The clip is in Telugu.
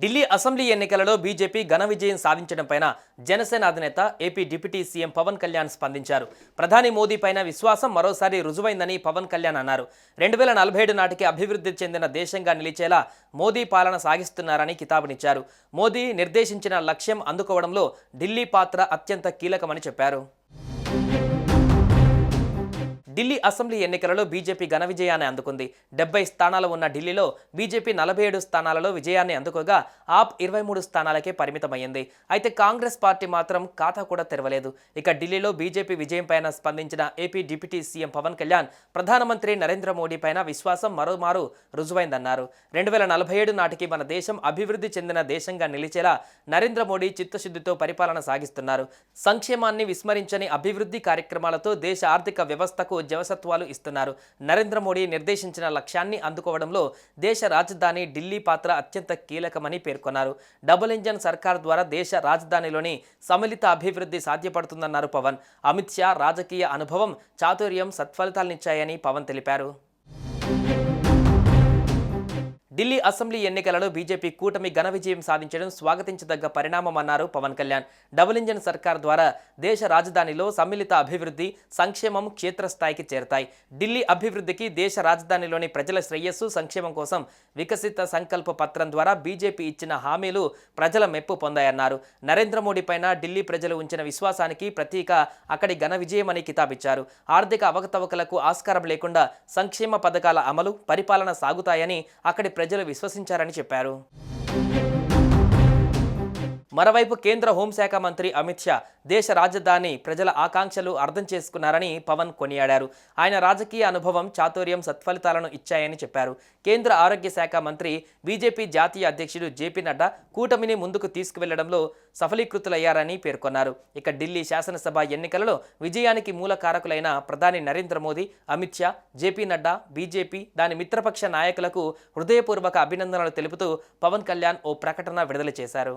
Delhi assembly ఎన్నికలలో బీజేపీ ఘన విజయం సాధించడంపైన జనసేన అధినేత AP deputy CM Pawan Kalyan స్పందించారు. ప్రధాని మోదీ పైన విశ్వాసం మరోసారి రుజువైందని పవన్ కళ్యాణ్ అన్నారు. రెండు వేల నలభై ఏడు నాటికి అభివృద్ధి చెందిన దేశంగా నిలిచేలా మోదీ పాలన సాగిస్తున్నారని కితాబునిచ్చారు. మోదీ నిర్దేశించిన లక్ష్యం అందుకోవడంలో ఢిల్లీ పాత్ర అత్యంత కీలకమని చెప్పారు. ఢిల్లీ అసెంబ్లీ ఎన్నికలలో బీజేపీ ఘన విజయాన్ని అందుకుంది. డెబ్బై స్థానాలు ఉన్న ఢిల్లీలో బీజేపీ నలభై ఏడు స్థానాలలో విజయాన్ని అందుకోగా ఆప్ ఇరవై మూడు స్థానాలకే పరిమితమైంది అయితే కాంగ్రెస్ పార్టీ మాత్రం ఖాతా కూడా తెరవలేదు. ఇక ఢిల్లీలో బీజేపీ విజయం పైన స్పందించిన AP deputy CM Pawan Kalyan ప్రధానమంత్రి నరేంద్ర మోడీ పైన విశ్వాసం మరోమారు రుజువైందన్నారు. రెండు వేల నలభై ఏడు నాటికి మన దేశం అభివృద్ధి చెందిన దేశంగా నిలిచేలా నరేంద్ర మోడీ చిత్తశుద్ధితో పరిపాలన సాగిస్తున్నారు. సంక్షేమాన్ని విస్మరించని అభివృద్ధి కార్యక్రమాలతో దేశ ఆర్థిక వ్యవస్థకు జవసత్వాలు ఇస్తున్నారు. నరేంద్ర మోడీ నిర్దేశించిన లక్ష్యాన్ని అందుకోవడంలో దేశ రాజధాని ఢిల్లీ పాత్ర అత్యంత కీలకమని పేర్కొన్నారు. డబుల్ ఇంజన్ సర్కార్ ద్వారా దేశ రాజధానిలోని సమ్మిళిత అభివృద్ధి సాధ్యపడుతుందన్నారు పవన్. అమిత్ షా రాజకీయ అనుభవం చాతుర్యం సత్ఫలితాలనిచ్చాయని పవన్ తెలిపారు. ఢిల్లీ అసెంబ్లీ ఎన్నికలలో బీజేపీ కూటమి ఘన విజయం సాధించడం స్వాగతించదగ్గ పరిణామమన్నారు పవన్ కళ్యాణ్. డబుల్ ఇంజన్ సర్కార్ ద్వారా దేశ రాజధానిలో సమ్మిళిత అభివృద్ధి సంక్షేమం క్షేత్రస్థాయికి చేరతాయి. ఢిల్లీ అభివృద్ధికి దేశ రాజధానిలోని ప్రజల శ్రేయస్సు సంక్షేమం కోసం వికసిత సంకల్ప పత్రం ద్వారా బీజేపీ ఇచ్చిన హామీలు ప్రజల మెప్పు పొందాయన్నారు. నరేంద్ర మోడీ పైన ఢిల్లీ ప్రజలు ఉంచిన విశ్వాసానికి ప్రతీక అక్కడి ఘన విజయమని కితాబిచ్చారు. ఆర్థిక అవకతవకలకు ఆస్కారం లేకుండా సంక్షేమ పథకాల అమలు పరిపాలన సాగుతాయని అక్కడి ప్రజలు విశ్వసించారని చెప్పారు. మరోవైపు కేంద్ర హోంశాఖ మంత్రి అమిత్ షా దేశ రాజధాని ప్రజల ఆకాంక్షలు అర్థం చేసుకున్నారని పవన్ కొనియాడారు. ఆయన రాజకీయ అనుభవం చాతుర్యం సత్ఫలితాలను ఇచ్చాయని చెప్పారు. కేంద్ర ఆరోగ్య శాఖ మంత్రి బీజేపీ జాతీయ అధ్యక్షుడు జేపీ నడ్డా కూటమిని ముందుకు తీసుకువెళ్ళడంలో సఫలీకృతులయ్యారని పేర్కొన్నారు. ఇక ఢిల్లీ శాసనసభ ఎన్నికలలో విజయానికి మూల కారకులైన ప్రధాని నరేంద్ర మోదీ అమిత్ షా జేపీ నడ్డా బీజేపీ దాని మిత్రపక్ష నాయకులకు హృదయపూర్వక అభినందనలు తెలుపుతూ పవన్ కళ్యాణ్ ఓ ప్రకటన విడుదల చేశారు.